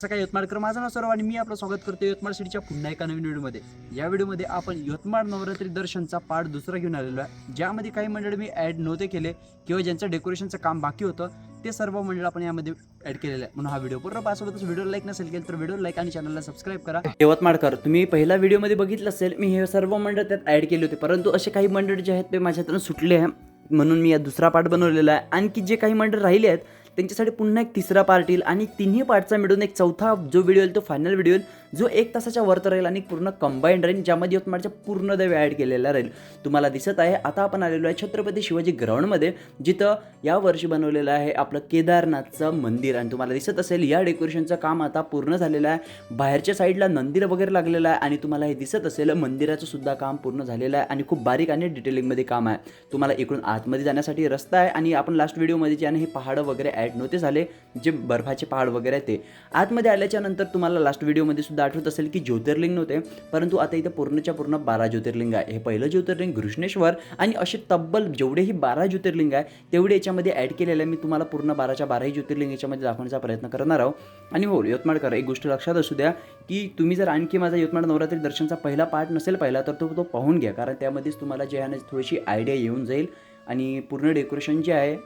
असं काय यवतमाळकर माझं नाव सर्व आणि मी आपलं स्वागत करतो यवतमाळ सिटीच्या पुन्हा एका नवीन व्हिडिओमध्ये. या व्हिडिओमध्ये आपण यवतमाळ नवरात्री दर्शनचा पार्ट दुसरा घेऊन आलेलो आहे. ज्यामध्ये काही मंडळ मी ॲड नव्हते केले किंवा ज्यांचं डेकोरेशनचं काम बाकी होतं ते सर्व मंडळ आपण यामध्ये ॲड केलेलं आहे. म्हणून हा व्हिडिओ पूर्ण पासोबतच व्हिडिओ लाईक नसेल केलं तर व्हिडिओ लाईक आणि चॅनलला सबस्क्राईब करा. यवतमाळकर तुम्ही पहिल्या व्हिडिओमध्ये बघितलं असेल मी हे सर्व मंडळ त्यात ॲड केले होते. परंतु असे काही मंडळ जे आहेत ते माझ्यातून सुटले आहे म्हणून मी या दुसरा पार्ट बनवलेला आहे. आणखी जे काही मंडळ राहिले आहेत त्यांच्यासाठी पुन्हा एक तिसरा पार्ट येईल आणि तिन्ही पार्टचा मिळून एक चौथा जो व्हिडिओ येईल तो फायनल व्हिडिओ येईल. जो एक तासाच्या वरत राहील आणि पूर्ण कंबाईंड राहील ज्यामध्ये यवतमाळच्या पूर्ण देव ॲड केलेला राहील. तुम्हाला दिसत आहे आता आपण आलेलो आहे छत्रपती शिवाजी ग्राउंडमध्ये जिथं यावर्षी बनवलेलं आहे आपलं केदारनाथचं मंदिर. आणि तुम्हाला दिसत असेल या डेकोरेशनचं काम आता पूर्ण झालेलं आहे. बाहेरच्या साईडला नंदिर वगैरे लागलेलं आहे आणि तुम्हाला हे दिसत असेल मंदिराचं सुद्धा काम पूर्ण झालेलं आहे आणि खूप बारीक आणि डिटेलिंगमध्ये काम आहे. तुम्हाला इकडून आतमध्ये जाण्यासाठी रस्ता आहे आणि आपण लास्ट व्हिडिओमध्ये जे आहे हे पहाडं वगैरे ॲड नव्हते झाले जे बर्फाचे पहाड वगैरे आहे ते. आतमध्ये आल्याच्यानंतर तुम्हाला लास्ट व्हिडिओमध्ये सुद्धा आठवत असेल की ज्योतिर्लिंग नव्हते परंतु आता इथं पूर्णच्या पूर्ण बारा ज्योतिर्लिंग आहे. हे पहिलं ज्योतिर्लिंग घृष्णेश्वर आणि असे तब्बल जेवढेही बारा ज्योतिर्लिंग आहे तेवढे याच्यामध्ये ॲड केलेलं आहे. मी तुम्हाला पूर्ण बाराच्या बाराही ज्योतिर्लिंग याच्यामध्ये दाखवण्याचा प्रयत्न करणार आहोत आणि हो यवतमाळकर एक गोष्ट लक्षात असू द्या की तुम्ही जर आणखी माझा यवतमाळ नवरात्री दर्शनचा पहिला पार्ट नसेल पाहिला तर तो तो पाहून घ्या. कारण त्यामध्येच तुम्हाला जे आहे ना थोडीशी आयडिया येऊन जाईल. आणि पूर्ण डेकोरेशन जे आहे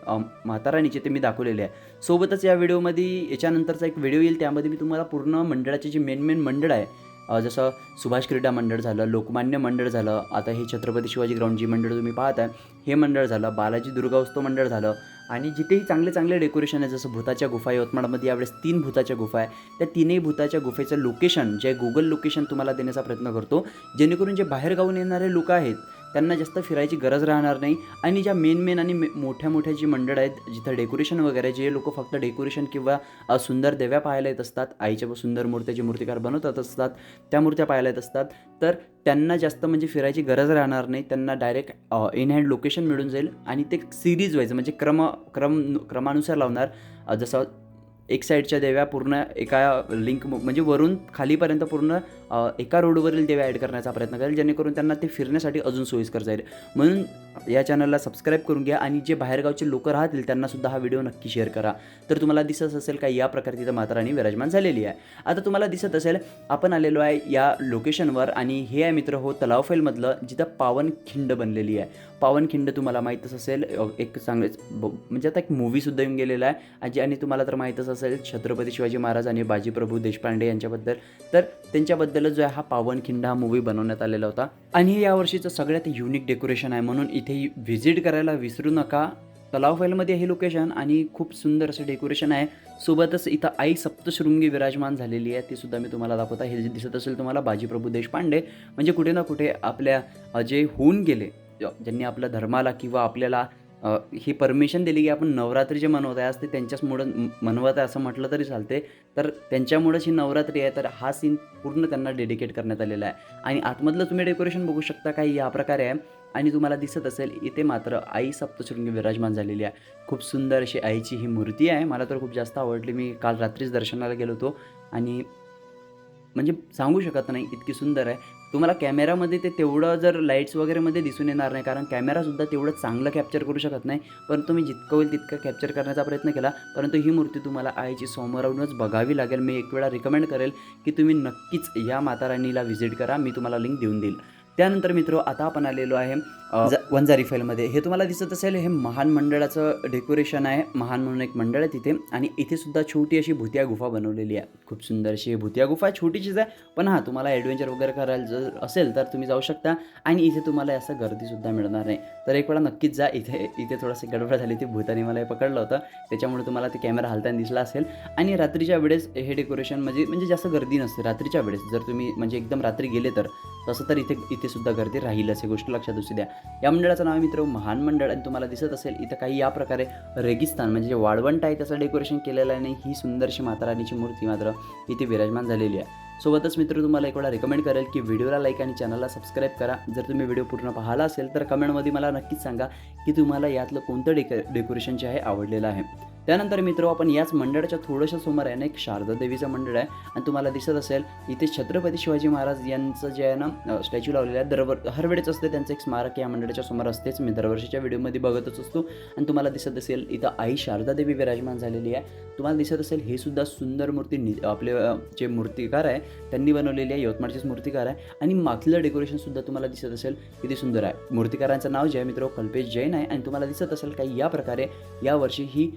म्हाताराणीचे ते मी दाखवलेले आहे. सोबतच या व्हिडिओमध्ये याच्यानंतरचा एक व्हिडिओ येईल त्यामध्ये मी तुम्हाला पूर्ण मंडळाचे जे मेन मेन मंडळ आहे जसं सुभाष क्रीडा मंडळ झालं लोकमान्य मंडळ झालं आता हे छत्रपती शिवाजी ग्राउंड जी मंडळ तुम्ही पाहत आहे हे मंडळ झालं बालाजी दुर्गा मंडळ झालं आणि जिथेही चांगले चांगले डेकोरेशन आहे जसं भूताच्या गुफा यवतमाळमध्ये यावेळेस तीन भूताच्या गुफा आहे त्या तीनही भूताच्या गुफेचं लोकेशन जे गुगल लोकेशन तुम्हाला देण्याचा प्रयत्न करतो जेणेकरून जे बाहेरगावून येणारे लोक आहेत त्यांना जास्त फिरायची गरज राहणार नाही. आणि ज्या मेन मेन आणि मे- मोठ्या मोठ्या जी मंडळ आहेत जिथं डेकोरेशन वगैरे जे लोक फक्त डेकोरेशन किंवा सुंदर देव्या पाहायला येत असतात आईच्या सुंदर मूर्त्या जे मूर्तिकार बनवतात असतात त्या मूर्त्या पाहायला येत असतात तर त्यांना जास्त म्हणजे फिरायची गरज राहणार नाही. त्यांना डायरेक्ट इन हँड लोकेशन मिळून जाईल आणि ते सिरीज व्हायचं म्हणजे क्रम क्रम क्रमानुसार लावणार. जसं एक साईडच्या देव्या पूर्ण एका लिंक म्हणजे वरून खालीपर्यंत पूर्ण एका रोडवरील देव्या ॲड करण्याचा प्रयत्न करेल जेणेकरून त्यांना ते फिरण्यासाठी अजून सोयीस्कर जाईल. म्हणून या चॅनलला सबस्क्राईब करून घ्या आणि जे बाहेरगावचे लोक राहतील त्यांनासुद्धा हा व्हिडिओ नक्की शेअर करा. तर तुम्हाला दिसत असेल का या प्रकारे तिथं माताराणी विराजमान झालेली आहे. आता तुम्हाला दिसत असेल आपण आलेलो आहे या लोकेशनवर आणि हे आहे मित्र हो तलाव फैलमधलं जिथं पावनखिंड बनलेली आहे. पावनखिंड तुम्हाला माहीतच असेल एक चांगलेच ब- म्हणजे आता एक मूवीसुद्धा येऊन गेलेला आहे. आणि आणि तुम्हाला तर माहीतच असेल छत्रपती शिवाजी महाराज आणि बाजीप्रभू देशपांडे यांच्याबद्दल तर त्यांच्याबद्दलच जो आहे हा पावनखिंड हा मूवी बनवण्यात आलेला होता. आणि हे यावर्षीचं सगळ्यात युनिक डेकोरेशन आहे म्हणून इथे व्हिजिट करायला विसरू नका. तलाव फाईलमध्ये हे लोकेशन आणि खूप सुंदर असं डेकोरेशन आहे. सोबतच इथं आई सप्तशृंगी विराजमान झालेली आहे ती सुद्धा मी तुम्हाला दाखवता हे जे दिसत असेल तुम्हाला बाजीप्रभू देशपांडे म्हणजे कुठे ना कुठे आपल्या जे होऊन गेले. ज्यांनी आपल्या धर्माला किंवा आपल्याला ही परमिशन दिली की आपण नवरात्री जे मनवत आहे आज ते त्यांच्याचमुळं मनवत आहे असं म्हटलं तरी चालते. तर त्यांच्यामुळेच ही नवरात्री आहे तर हा सीन पूर्ण त्यांना डेडिकेट करण्यात आलेला आहे. आणि आतमधलं तुम्ही डेकोरेशन बघू शकता काही या प्रकारे आहे. आणि तुम्हाला दिसत असेल इथे मात्र आई सप्तशृंगी विराजमान झालेली आहे. खूप सुंदर अशी आईची ही मूर्ती आहे. मला तर खूप जास्त आवडली. मी काल रात्रीच दर्शनाला गेलो होतो. आणि म्हणजे सांगू शकत नाही इतकी सुंदर आहे. तुम्हाला कॅमेरामध्ये ते तेवढं जर लाईट्स वगैरेमध्ये दिसून येणार नाही कारण कॅमेरासुद्धा तेवढं चांगलं कॅप्चर करू शकत नाही. परंतु मी जितकं होईल तितकं कॅप्चर करण्याचा प्रयत्न केला परंतु ही मूर्ती तुम्हाला आईची समोरावरूनच बघावी लागेल. मी एक वेळा रिकमेंड करेल की तुम्ही नक्कीच या माताराणीला व्हिजिट करा. मी तुम्हाला लिंक देऊन देईल. त्यानंतर मित्र आता आपण आलेलो आहे वंजारी फाईलमध्ये हे तुम्हाला दिसत असेल हे महान मंडळाचं डेकोरेशन आहे. महान म्हणून एक मंडळ आहे तिथे. आणि इथे सुद्धा छोटी अशी भुतिया गुफा बनवलेली आहे. खूप सुंदर अशी भुतिया गुफा आहे, छोटीशीच आहे. पण हां तुम्हाला ॲडव्हेंचर वगैरे करायला जर असेल तर तुम्ही जाऊ शकता. आणि इथे तुम्हाला असं गर्दीसुद्धा मिळणार नाही. तर एक वेळा नक्कीच जा. इथे इथे थोडंसं गडबड झाली ती भूताने मला हे पकडलं होतं. त्याच्यामुळे तुम्हाला ते कॅमेरा हलताना दिसला असेल. आणि रात्रीच्या वेळेस हे डेकोरेशन म्हणजे म्हणजे जास्त गर्दी नसते. रात्रीच्या वेळेस जर तुम्ही म्हणजे एकदम रात्री गेले तर तसं तर इथे इथे सुद्धा गर्दी राहील असे गोष्ट लक्षात असू द्या. या मंडळाचं नाव आहे मित्र महान मंडळ आणि तुम्हाला दिसत असेल इथं काही या प्रकारे रेगिस्तान म्हणजे जे वाळवंट आहे त्याचं डेकोरेशन केलेलं आहे आणि ही सुंदरशी माताराणीची मूर्ती मात्र इथे विराजमान झालेली आहे. सोबतच मित्र तुम्हाला एक वेळा रेकमेंड करेल की व्हिडिओला लाईक आणि चॅनलला सबस्क्राईब करा. जर तुम्ही व्हिडिओ पूर्ण पाहिला असेल तर कमेंटमध्ये मला नक्कीच सांगा की तुम्हाला यातलं कोणतं डेक डेकोरेशन जे आहे आवडलेलं आहे. त्यानंतर मित्र आपण याच मंडळाच्या थोडंशा समोर आहे ना एक शारदा देवीचं मंडळ आहे. आणि तुम्हाला दिसत असेल इथे छत्रपती शिवाजी महाराज यांचं जे आहे ना स्टॅच्यू लावलेलं आहे. दरवर हरवेळेच असते त्यांचं एक स्मारक या मंडळाच्या समोर असतेच. मी दरवर्षीच्या व्हिडिओमध्ये बघतच असतो. आणि तुम्हाला दिसत असेल इथं आई शारदा देवी विराजमान झालेली आहे. तुम्हाला दिसत असेल हे सुद्धा सुंदर मूर्ती नि आपले जे मूर्तिकार आहे त्यांनी बनवलेली आहे यवतमाळचेच मूर्तिकार आहे. आणि मागलं डेकोरेशनसुद्धा तुम्हाला दिसत असेल किती सुंदर आहे. मूर्तिकारांचं नाव जे आहे मित्र कल्पेश जैन आहे. आणि तुम्हाला दिसत असेल काही या प्रकारे यावर्षी ही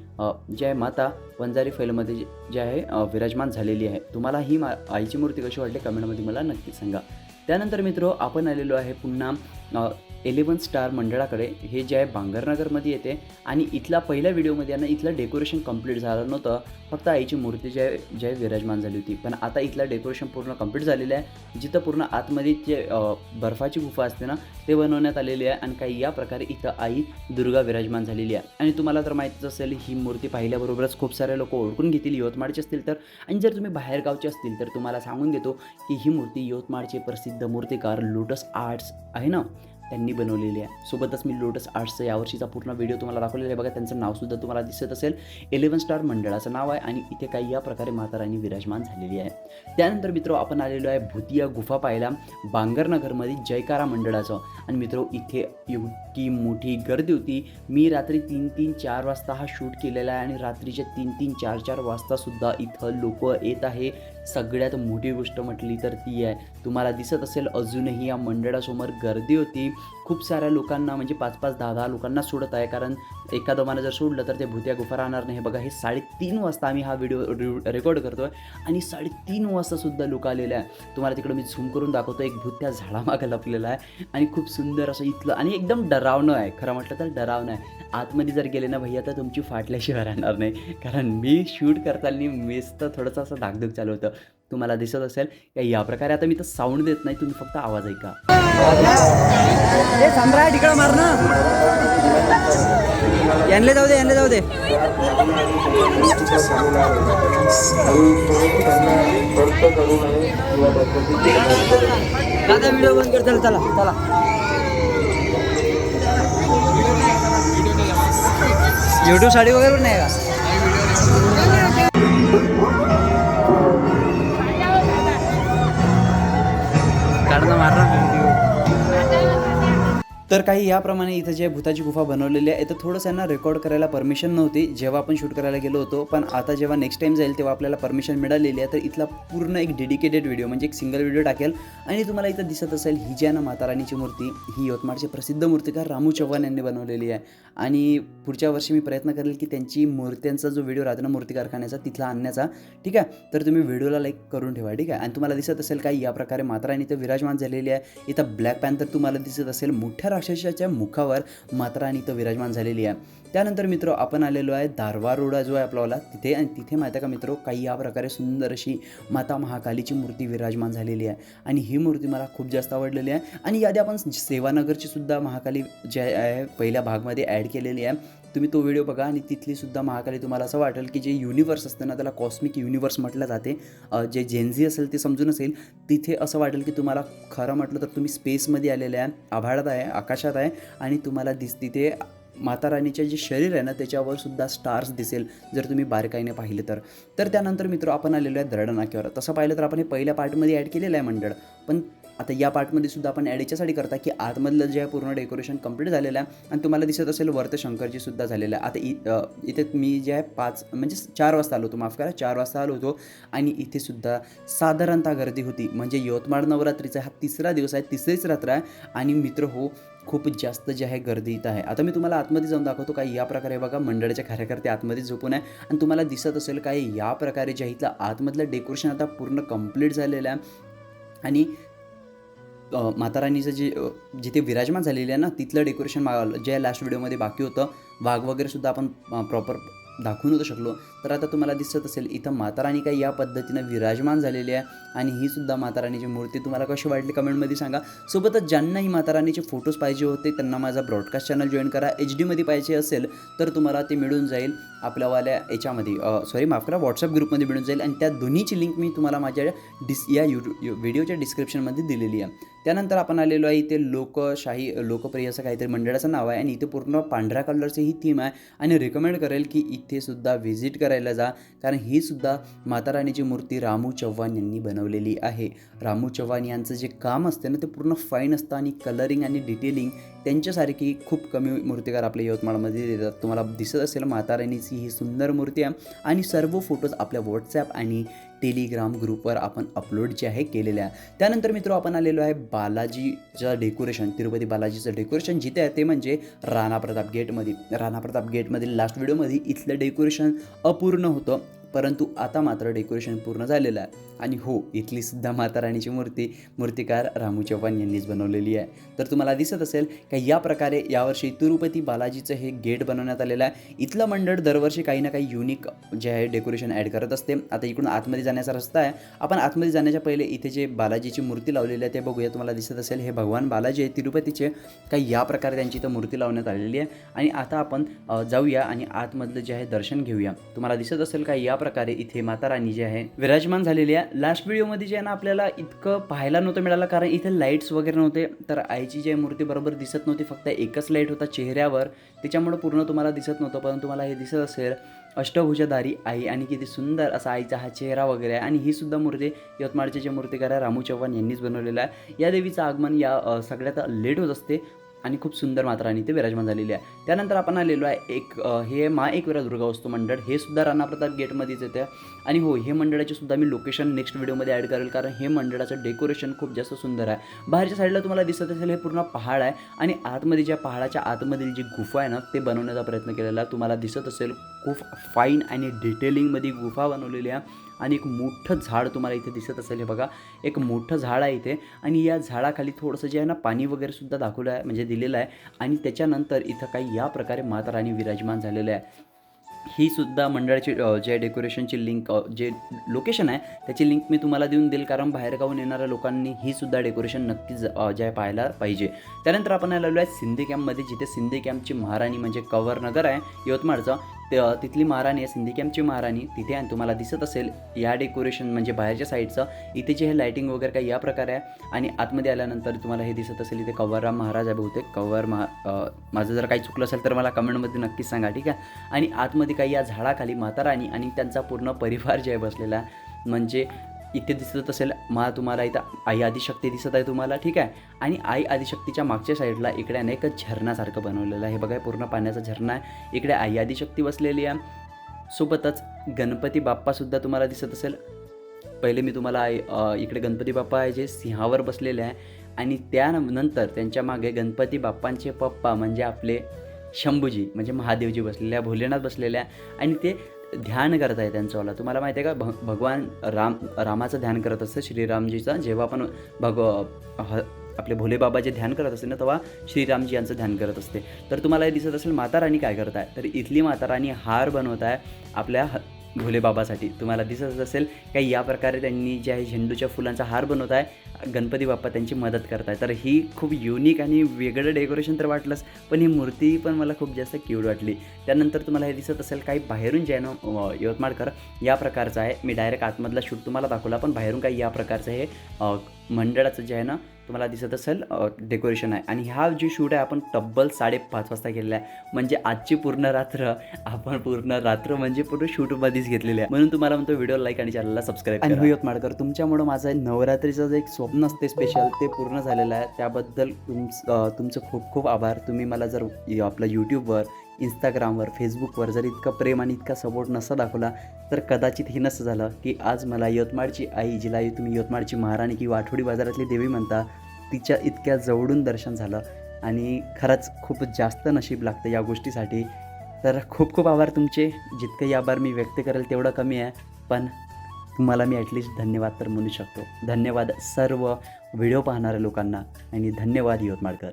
जी आहे माता वंजारी फैलमध्ये जी- आहे विराजमान झालेली आहे. तुम्हाला ही मा आईची मूर्ती कशी वाटली? कमेंटमध्ये मला नक्की सांगा. त्यानंतर मित्र आपण आलेलो आहे पुन्हा एलेवन स्टार मंडळाकडे हे जे आहे बांगरनगरमध्ये येते. आणि इथला पहिल्या व्हिडिओमध्ये ना इथलं डेकोरेशन कंप्लीट झालं नव्हतं. फक्त आईची मूर्ती जे आहे जे आहे विराजमान झाली होती. पण आता इथलं डेकोरेशन पूर्ण कंप्लीट झालेलं आहे. जिथं पूर्ण आतमध्ये जे बर्फाची गुफा असते ना ते बनवण्यात आलेली आहे. आणि काही या प्रकारे इथं आई दुर्गा विराजमान झालेली आहे. आणि तुम्हाला तर माहीतच असेल ही मूर्ती पाहिल्याबरोबरच खूप सारे लोक ओळखून घेतील यवतमाळचे असतील तर. आणि जर तुम्ही बाहेरगावचे असतील तर तुम्हाला सांगून देतो की ही मूर्ती यवतमाळचे प्रसिद्ध मूर्तिकार लोटस आर्ट्स आहे ना? त्यांनी बनवलेली आहे. सोबतच मी लोटस आर्ट्सचा यावर्षीचा पूर्ण व्हिडिओ तुम्हाला दाखवलेला आहे. बघा त्यांचं नावसुद्धा तुम्हाला दिसत असेल. इलेव्हन स्टार मंडळाचं नाव आहे आणि इथे काही या प्रकारे माताराणी विराजमान झालेली आहे. त्यानंतर मित्र आपण आलेलो आहे भुतिया गुफा पाहायला बांगरनगरमध्ये जयकारा मंडळाचं. आणि मित्र इथे एवढी मोठी गर्दी होती. मी रात्री तीन तीन चार वाजता हा शूट केलेला आहे आणि रात्रीचे तीन तीन चार चार वाजतासुद्धा इथं लोक येत आहे. सगळ्यात मोठी गोष्ट म्हटली तर ती आहे. तुम्हाला दिसत असेल अजूनही या मंडळासमोर गर्दी होती. खूप साऱ्या लोकांना म्हणजे पाच पाच दहा दहा लोकांना सोडत आहे. कारण एका दोमानं जर सोडलं तर ते भूतिया गुफा राहणार नाही. बघा हे साडेतीन वाजता आम्ही हा व्हिडिओ रेकॉर्ड करतो आहे आणि साडेतीन वाजतासुद्धा लोक आलेले आहे तुम्हाला तिकडं मी झूम करून दाखवतो एक भूत त्या झाडामागं लपलेला आहे. आणि खूप सुंदर असं इथलं आणि एकदम डरावणं आहे. खरं म्हटलं तर डरावणं आहे. आतमध्ये जर गेले ना भैया तर तुमची फाटल्याशिवाय राहणार नाही. कारण मी शूट करताना मेस तर थोडंसं असं धाकधूक चालू होतं. तुम्हाला दिसत असेल. का या प्रकारे आता मी तर साऊंड देत नाही तुम्ही फक्त आवाज ऐका. मार ना. यांना जाऊ दे यांना जाऊ दे. दादा व्हिडिओ बंद कर चला चला चला. यूट्यूब साडी वगैरे पण नाही का? Ricardo तर काही याप्रमाणे इथं जे भूताची गुफा बनवलेली आहे तर थोडंसं यांना रेकॉर्ड करायला परमिशन नव्हती. जेव्हा आपण शूट करायला गेलो होतो पण आता जेव्हा नेक्स्ट टाइम जाईल तेव्हा आपल्याला परमिशन मिळालेली आहे. तर इथला पूर्ण एक डेडिकेटेड व्हिडिओ म्हणजे एक सिंगल व्हिडिओ टाकेल. आणि तुम्हाला इथं दिसत असेल ही जी आहे ना माताराणीची मूर्ती. ही यवतमाळचे प्रसिद्ध मूर्तिकार रामू चव्हाण यांनी बनवलेली आहे. आणि पुढच्या वर्षी मी प्रयत्न करेल की त्यांची मूर्त्यांचा जो व्हिडिओ राहतो ना मूर्ती कारखान्याचा तिथला आणण्याचा ठीक आहे? तर तुम्ही व्हिडिओला लाईक करून ठेवा ठीक आहे? आणि तुम्हाला दिसत असेल काही या प्रकारे माताराणी इथं विराजमान झालेली आहे. इथं ब्लॅक पॅन्थर तुम्हाला दिसत असेल. मोठ्या राक्षसाच्या मुखावर माता तो विराजमान झालेली आहे. त्यानंतर मित्र आपण आलेलो आहे दारवा रोडा जो आहे आपलावाला तिथे आणि तिथे माहिती आहे का मित्र काही या प्रकारे सुंदर अशी माता महाकालीची मूर्ती विराजमान झालेली आहे. आणि ही मूर्ती मला खूप जास्त आवडलेली आहे. आणि यादी आपण सेवानगरची सुद्धा महाकाली जे आहे पहिल्या भागमध्ये ॲड केलेली आहे. तुम्ही तो व्हिडिओ बघा आणि तिथली सुद्धा महाकाली तुम्हाला असं वाटेल की जे युनिवर्स असतं ना त्याला कॉस्मिक युनिवर्स म्हटलं जाते. जे जेन्झी असेल ते समजून असेल तिथे असं वाटेल की तुम्हाला खरं म्हटलं तर तुम्ही स्पेसमध्ये आलेले आहे आभाळात आहे आकाशात आहे आणि तुम्हाला दिस तिथे माता राणीचे जे शरीर आहे ना त्याच्यावर सुद्धा स्टार्स दिसेल जर तुम्ही बारकाईने पाहिले तर. तर त्यानंतर मित्र आपण आलेलो आहे दरडनाक्यावर. तसं पाहिलं तर आपण हे पहिल्या पार्टमध्ये ॲड केलेलं आहे मंडळ. पण आता या पार्टमध्ये सुद्धा आपण ॲड याच्यासाठी करता की आतमधलं जे आहे पूर्ण डेकोरेशन कंप्लीट झालेलं आहे आणि तुम्हाला दिसत असेल वरत शंकरजी सुद्धा झालेलं आहे. आता इ इथे मी जे आहे पाच म्हणजे चार वाजता आलो होतो माफ करा चार वाजता आलो होतो आणि इथे सुद्धा साधारणतः गर्दी होती. म्हणजे यवतमाळ नवरात्रीचा हा तिसरा दिवस आहे तिसरीच रात्र आहे आणि मित्र हो खूप जास्त जे आहे गर्दी इथं आहे. आता मी तुम्हाला आतमध्ये जाऊन दाखवतो काय या प्रकारे बघा मंडळाचे कार्यकर्ते आतमध्ये झोपून आहे आणि तुम्हाला दिसत असेल काय या प्रकारे जे इथलं आतमधलं डेकोरेशन आता पूर्ण कंप्लीट झालेलं आहे. आणि माताराणीचं जे जिथे विराजमान झालेली आहे ना तिथलं डेकोरेशन मागवलं जे लास्ट व्हिडिओमध्ये बाकी होतं वाघ वगैरे सुद्धा आपण प्रॉपर दाखवून होतो शकलो. तर आता तुम्हाला दिसत असेल इथं माताराणी काय या पद्धतीनं विराजमान झालेली आहे आणि ही सुद्धा माताराणीची मूर्ती तुम्हाला कशी वाटली कमेंटमध्ये सांगा. सोबतच ज्यांना ही फोटोज पाहिजे होते त्यांना माझा ब्रॉडकास्ट चॅनल जॉईन करा. एच डीमध्ये पाहिजे असेल तर तुम्हाला ते मिळून जाईल आपल्यावाल्या याच्यामध्ये. सॉरी माफ करा व्हॉट्सअप ग्रुपमध्ये मिळून जाईल आणि त्या दोन्हीची लिंक मी तुम्हाला माझ्या डिस या युट्यूब व्हिडिओच्या डिस्क्रिप्शनमध्ये दिलेली आहे. त्यानंतर आपण आलेलो आहे इथे लोकशाही लोकप्रिय असं काहीतरी मंडळाचं नाव आहे आणि इथे पूर्ण पांढऱ्या कलरची ही थीम आहे. आणि रिकमेंड करेल की इथे सुद्धा व्हिजिट करायला जा कारण ही सुद्धा माता राणीची मूर्ती रामू चव्हाण यांनी बनवलेली आहे. रामू चव्हाण यांचं जे काम असते ना ते पूर्ण फाईन असतं आणि कलरिंग आणि डिटेलिंग त्यांच्यासारखी खूप कमी मूर्तिकार आपल्या यवतमाळमध्ये देतात. तुम्हाला दिसत असेल माता राणीची ही सुंदर मूर्ती आहे. आणि सर्व फोटोज आपल्या व्हॉट्सॲप आणि टेलिग्राम ग्रुपवर आपण अपलोड जे आहे केलेले आहे. त्यानंतर मित्र आपण आलेलो आहे बालाजीचं डेकोरेशन तिरुपती बालाजीचं डेकोरेशन. जिथे आहे ते म्हणजे राणा प्रताप गेटमध्ये. राणा प्रताप गेटमधील लास्ट व्हिडिओमध्ये इथलं डेकोरेशन अपूर्ण होतं. परंतु आता मात्र डेकोरेशन पूर्ण झालेलं आहे. आणि हो इथली सुद्धा माता राणीची मूर्ती मूर्तिकार रामू चव्हाण यांनीच बनवलेली आहे. तर तुम्हाला दिसत असेल का या प्रकारे यावर्षी तिरुपती बालाजीचं हे गेट बनवण्यात आलेलं आहे. इथलं मंडळ दरवर्षी काही ना काही युनिक जे आहे डेकोरेशन ॲड करत असते. आता इकडून आतमध्ये जाण्याचा रस्ता आहे. आपण आतमध्ये जाण्याच्या पहिले इथे जे बालाजीची मूर्ती लावलेली आहे ते बघूया. तुम्हाला दिसत असेल हे भगवान बालाजी आहे तिरुपतीचे. काही या प्रकारे त्यांची इथं मूर्ती लावण्यात आलेली आहे. आणि आता आपण जाऊया आणि आतमधलं जे आहे दर्शन घेऊया. तुम्हाला दिसत असेल का या प्रकारे इथे माता राणी जे आहे विराजमान झालेली आहे. लास्ट व्हिडिओमध्ये जे आहे ना आपल्याला इतकं पाहायला नव्हतं मिळालं कारण इथे लाईट्स वगैरे नव्हते. तर आईची जी आहे मूर्ती बरोबर दिसत नव्हती फक्त एकच लाइट होता चेहऱ्यावर. त्याच्यामुळं पूर्ण तुम्हाला दिसत नव्हतं परंतु तुम्हाला हे दिसत असेल अष्टभुजाधारी आई. आणि किती सुंदर असा आईचा हा चेहरा वगैरे आहे. आणि ही सुद्धा मूर्ती यवतमाळचे जे मूर्तीकार आहे रामू चव्हाण यांनीच बनवलेलं आहे. या देवीचं आगमन या सगळ्यात लेट होत असते. आणि खूप सुंदर मात्राने ते विराजमान झालेली आहे. त्यानंतर आपण आलेलो आहे एक हे मा एकविरा दुर्गा वस्तू मंडळ. हे सुद्धा राणा प्रताप गेटमध्येच येते. आणि हो हे मंडळाचे सुद्धा मी लोकेशन नेक्स्ट व्हिडिओमध्ये ॲड करेल कारण हे मंडळाचं डेकोरेशन खूप जास्त सुंदर आहे. बाहेरच्या साईडला तुम्हाला दिसत असेल हे पूर्ण पहाड आहे. आणि आतमध्ये ज्या पहाडाच्या आतमधील जी गुफा आहे ना ते बनवण्याचा प्रयत्न केलेला तुम्हाला दिसत असेल. खूप फाईन आणि डिटेलिंगमध्ये गुफा बनवलेली आहे. आणि एक मोठं झाड तुम्हाला इथे दिसत असेल. हे बघा एक मोठं झाड आहे इथे. आणि या झाडाखाली थोडंसं जे आहे ना पाणी वगैरे सुद्धा दाखवलं आहे म्हणजे दिलेलं आहे. आणि त्याच्यानंतर इथं काही या प्रकारे माता राणी विराजमान झालेलं आहे. ही सुद्धा मंडळाची जे डेकोरेशनची लिंक जे लोकेशन आहे त्याची लिंक मी तुम्हाला देऊन देईल. कारण बाहेरगावून येणाऱ्या लोकांनी ही सुद्धा डेकोरेशन नक्कीच जे पाहायला पाहिजे. त्यानंतर आपण आलेलो आहे सिंधी कॅम्पमध्ये जिथे सिंधी कॅम्पची महाराणी म्हणजे कव्हरनगर आहे यवतमाळचं. तिथली महाराणी आहे सिंधी कॅम्पची महाराणी तिथे आहे तुम्हाला दिसत असेल या डेकोरेशन म्हणजे बाहेरच्या साईडचं इथे जे हे लाईटिंग वगैरे काही या प्रकारे आहे आणि आतमध्ये आल्यानंतर तुम्हाला हे दिसत असेल इथे कंवरराम महाराज आहे बहुतेक. कंवर महा माझं जर काही चुकलं असेल तर मला कमेंटमध्ये नक्कीच सांगा ठीक आहे? आणि आतमध्ये काही या झाडाखाली माता राणी आणि त्यांचा पूर्ण परिवार जे आहे बसलेला आहे म्हणजे इथे दिसत असेल मला तुम्हाला इथं आई आदिशक्ती दिसत आहे तुम्हाला ठीक आहे? आणि आई आदिशक्तीच्या मागच्या साईडला इकडे अनेक झरणासारखं बनवलेलं आहे. हे बघा पूर्ण पाण्याचा झरणा आहे. इकडे आई आदिशक्ती बसलेली आहे. सोबतच गणपती बाप्पासुद्धा तुम्हाला दिसत असेल. पहिले मी तुम्हाला आई- इकडे गणपती बाप्पा आहे जे सिंहावर बसलेले आहे. आणि त्यानंतर त्यांच्या मागे गणपती बाप्पांचे पप्पा म्हणजे आपले शंभूजी म्हणजे महादेवजी बसलेले आहे भोलेनाथ बसलेले आहे. आणि ते ध्यान करत आहे त्यांचंवाला तुम्हाला माहिती आहे का? भ भगवान राम रामाचं ध्यान करत असतं श्रीरामजीचं. जेव्हा आपण भग ह आपले भोले बाबाचे ध्यान करत असते ना तेव्हा श्रीरामजी यांचं ध्यान करत असते. तर तुम्हाला हे दिसत असेल माता राणी काय करत आहे तर इथली माता राणी हार बनवत आहे आपल्या ह भोलेबाबासाठी तुम्हाला दिसत असेल काही या प्रकारे त्यांनी जे आहे झेंडूच्या फुलांचा हार बनवत आहे गणपती बाप्पा त्यांची मदत करत आहे तर ही खूप युनिक आणि वेगळं डेकोरेशन तर वाटलंच पण ही मूर्ती पण मला खूप जास्त क्यूट वाटली. त्यानंतर तुम्हाला हे दिसत असेल काही बाहेरून जे आहे ना यवतमाळकर या प्रकारचं आहे. मी डायरेक्ट आतमधला शूट तुम्हाला दाखवला पण बाहेरून काही या प्रकारचं हे मंडळाचं जे आहे ना तुम्हाला दिसत असेल डेकोरेशन आहे. आणि हा जो शूट आहे आपण तब्बल साडेपाच वाजता केलेला आहे. म्हणजे आजची पूर्ण रात्र आपण पूर्ण रात्र म्हणजे पूर्ण शूटमध्येच घेतलेली आहे. म्हणून तुम्हाला म्हणतो व्हिडिओ लाईक आणि चॅनलला सबस्क्राईब आणि होयत माडकर तुमच्यामुळं माझं नवरात्रीचं जे एक स्वप्न असते स्पेशल ते पूर्ण झालेलं आहे. त्याबद्दल तुमचं तुमचं खूप खूप आभार. तुम्ही मला जर आपलं यूट्यूबवर इंस्टाग्रामवर फेसबुकवर जर इतकं प्रेम आणि इतका सपोर्ट नसा दाखवला तर कदाचित हे नसं झालं की आज मला यवतमाळची आई जिला तुम्ही यवतमाळची महाराणी किंवा आठवडी बाजारातली देवी म्हणता तिच्या इतक्या जवळून दर्शन झालं. आणि खरंच खूप जास्त नशीब लागतं या गोष्टीसाठी. तर खूप खूप आभार तुमचे. जितकंही आभार मी व्यक्त करेल तेवढं कमी आहे. पण तुम्हाला मी ॲटलिस्ट धन्यवाद तर म्हणू शकतो. धन्यवाद सर्व व्हिडिओ पाहणाऱ्या लोकांना. आणि धन्यवाद यवतमाळकर.